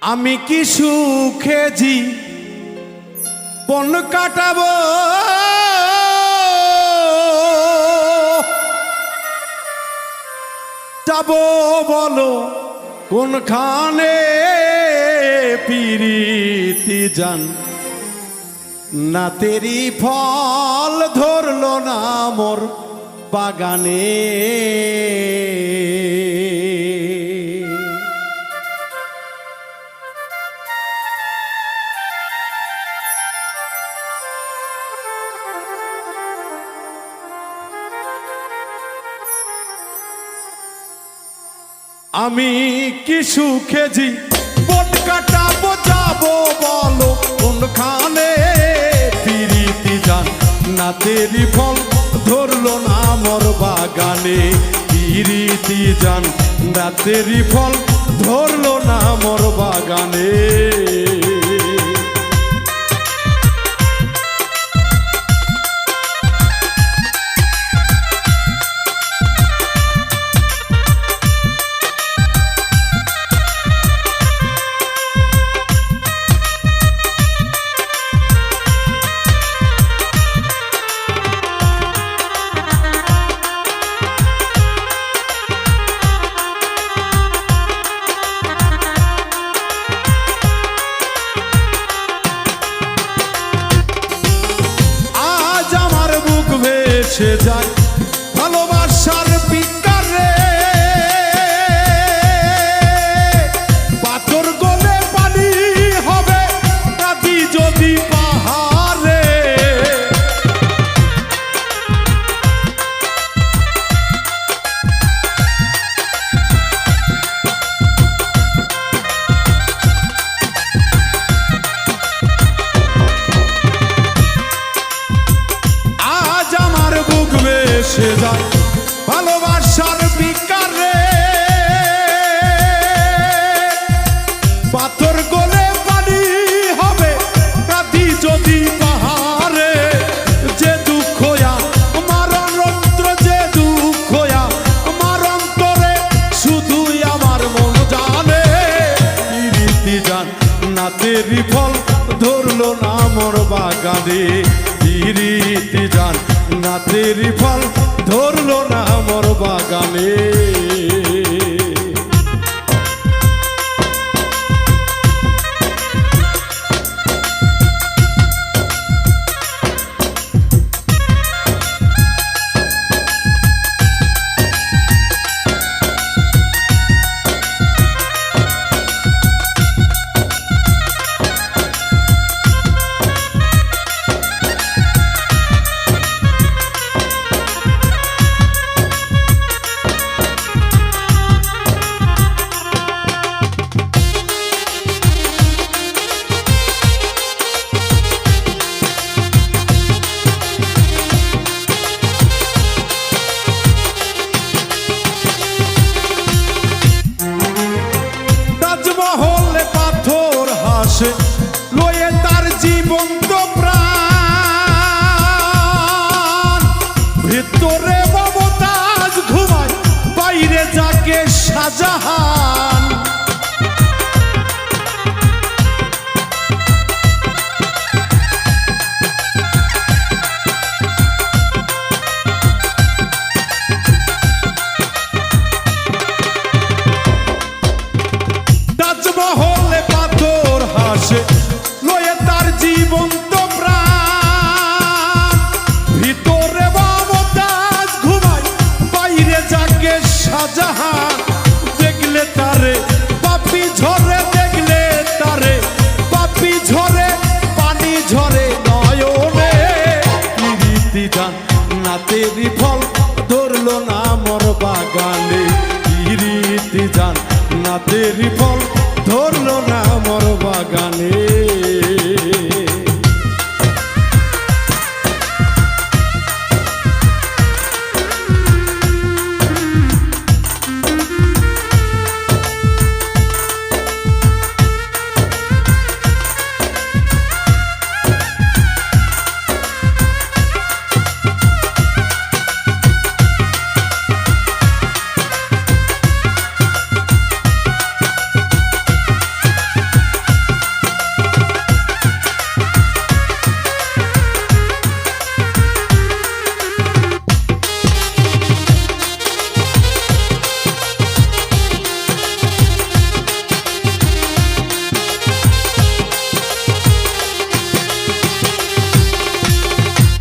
আমি কি সুখে জি? বন কাটাবো। যাব বলো, কোনখানে পিরিতি যান? না তেরি ফল ধরল না মোর বাগানে। আমি কি সুখেজি বট কাটাবো, যাব, বলো, কোনখানে পিরিতি যান না তেরি ফল ধরলো না মোর বাগানে পিরিতি যান না তেরি ফল ধরলো না মোর বাগানে। নাতেরি ফল ধরলো না মোর বাগানে। রীতি যান নাতে ফল ধরলো না মোর বাগানে। লয়ে তার জীবন্ত প্রাণ। ভিতরে মমতাজ ঘুমায় বাইরে যাকে শাহজাহান না তেরি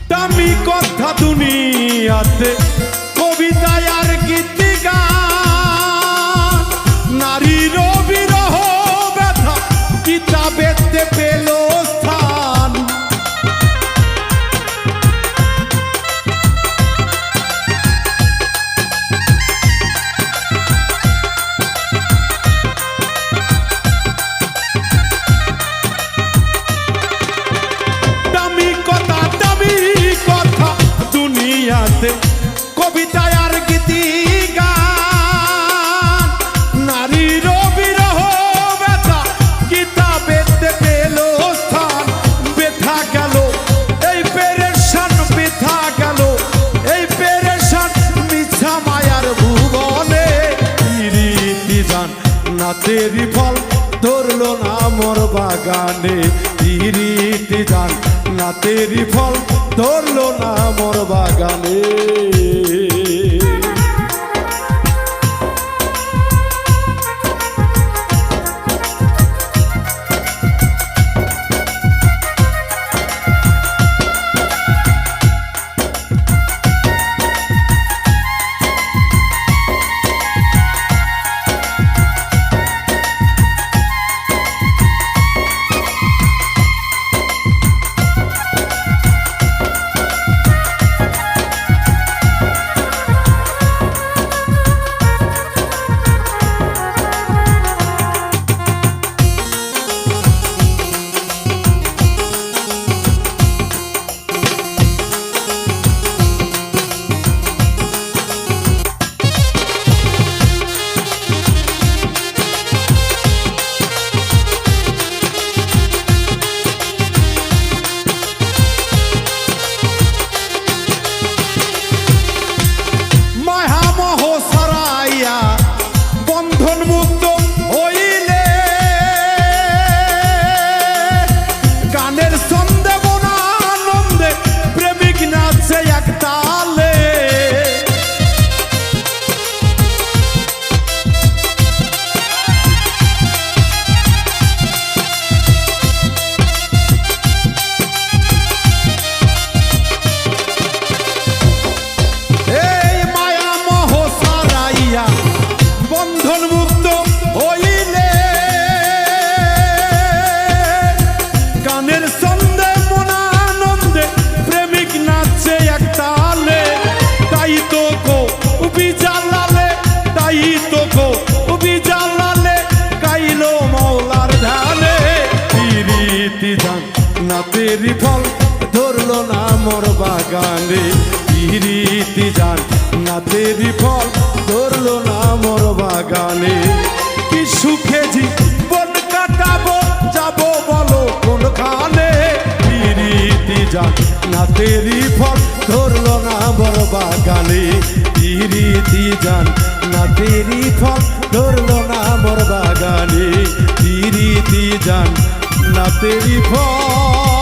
দামি কথা দুনিয়াতে কবিতায় আর গীতি না তেরি ফল ধরলো না মোর বাগানে। রীতি যান না তেরি ফল ধরলো না মোর বাগানে। তেরি ফল ধরলো না মোর বাগানে। রীতি জান না তেরি ফল ধরলো না মোর বাগানে। কি সুখে জীবন কাটাবো, যাব বলো কোনখানে? রীতি জান না তেরি ফল ধরলো না মোর বাগানে। রীতি জান না তেরি ফল ধরলো না মোর বাগানে। রীতি জান না তেরি ফল